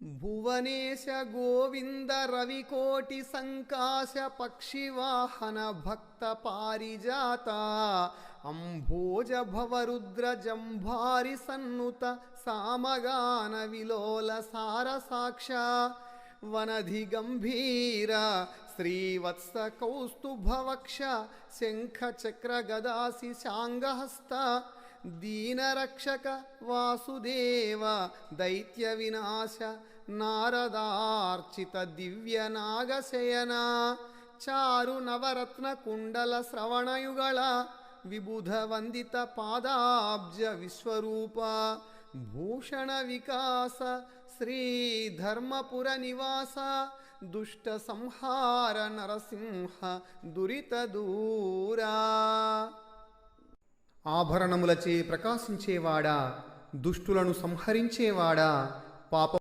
భువనేశ గోవింద రవికోటి సంకాశ పక్షివాహన భక్త పారిజాత అంభోజ భవరుద్ర జంభారి సన్నుత సామగాన విలోల సార సాక్ష వనధి గంభీర శ్రీవత్స కౌస్తుభవక్ష శంఖ చక్ర గదాసి శాంగహస్త దీనరక్షక వాసుదేవ దైత్య వినాశ నారదార్చిత దివ్య నాగశయన చారు నవరత్న కుండల శ్రవణయుಗಳ విబుధ వందిత పాదాబ్జ విశ్వరూప భూషణ వికాస శ్రీ ధర్మపుర నివాస దుష్ట సంహార నరసింహ దురిత దూరా ఆభరణములచే ప్రకాశించేవాడా దుష్టులను సంహరించేవాడా పాప